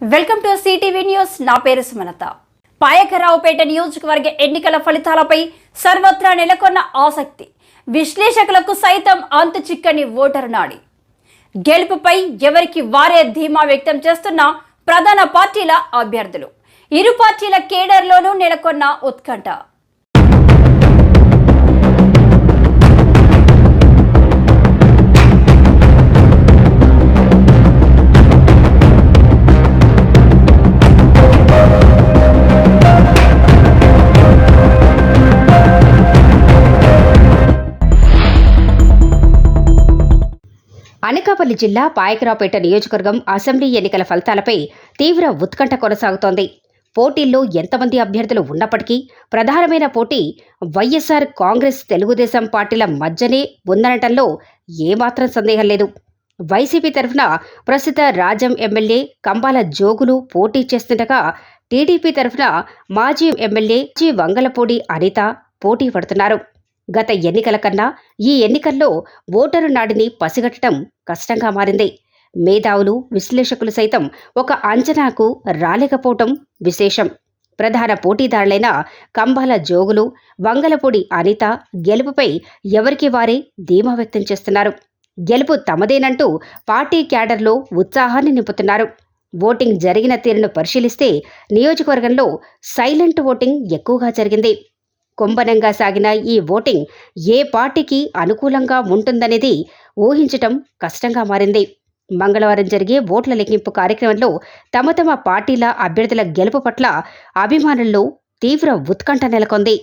Welcome to CTV news. నా పేరు సుమలత. పాయకరావుపేట నియోజకవర్గ ఎన్నికల ఫలితాలపై సర్వత్రా నెలకొన్న ఆసక్తి. విశ్లేషకులకు సైతం అంతు చిక్కని ఓటరు నాడి. గెలుపుపై ఎవరికి వారే ధీమా వ్యక్తం చేస్తున్న ప్రధాన పార్టీల అభ్యర్థులు. ఇరు పార్టీల కేడర్లోనూ నెలకొన్న ఉత్కంఠ. అనకాపల్లి జిల్లా పాయకరావుపేట నియోజకవర్గం అసెంబ్లీ ఎన్నికల ఫలితాలపై తీవ్ర ఉత్కంఠ కొనసాగుతోంది. పోటీల్లో ఎంతమంది అభ్యర్థులు ఉన్నప్పటికీ ప్రధానమైన పోటీ వైఎస్ఆర్ కాంగ్రెస్ తెలుగుదేశం పార్టీల మధ్యనే ఉందనటంలో ఏమాత్రం సందేహం లేదు. వైసీపీ తరఫున ప్రస్తుత రాజం ఎమ్మెల్యే కంబాల జోగులు పోటీ చేస్తుండగా టీడీపీ తరఫున మాజీ ఎమ్మెల్యే జి వంగలపూడి అనిత పోటీ పడుతున్నారు. గత ఎన్నికల కన్నా ఈ ఎన్నికల్లో ఓటరు నాడిని పసిగట్టడం కష్టంగా మారింది. మేధావులు విశ్లేషకులు సైతం ఒక అంచనాకు రాలేకపోవటం విశేషం. ప్రధాన పోటీదారులైన కంబాల జోగులు వంగలపూడి అనిత గెలుపుపై ఎవరికి వారే ధీమా వ్యక్తం చేస్తున్నారు. గెలుపు తమదేనంటూ పార్టీ క్యాడర్లో ఉత్సాహాన్ని నింపుతున్నారు. ఓటింగ్ జరిగిన తీరును పరిశీలిస్తే నియోజకవర్గంలో సైలెంట్ ఓటింగ్ ఎక్కువగా జరిగింది. కుంభనంగా సాగిన ఈ ఓటింగ్ ఏ పార్టీకి అనుకూలంగా ఉంటుందనేది ఊహించటం కష్టంగా మారింది. మంగళవారం జరిగే ఓట్ల లెక్కింపు కార్యక్రమంలో తమ తమ పార్టీల అభ్యర్థుల గెలుపు పట్ల అభిమానుల్లో తీవ్ర ఉత్కంఠ నెలకొంది.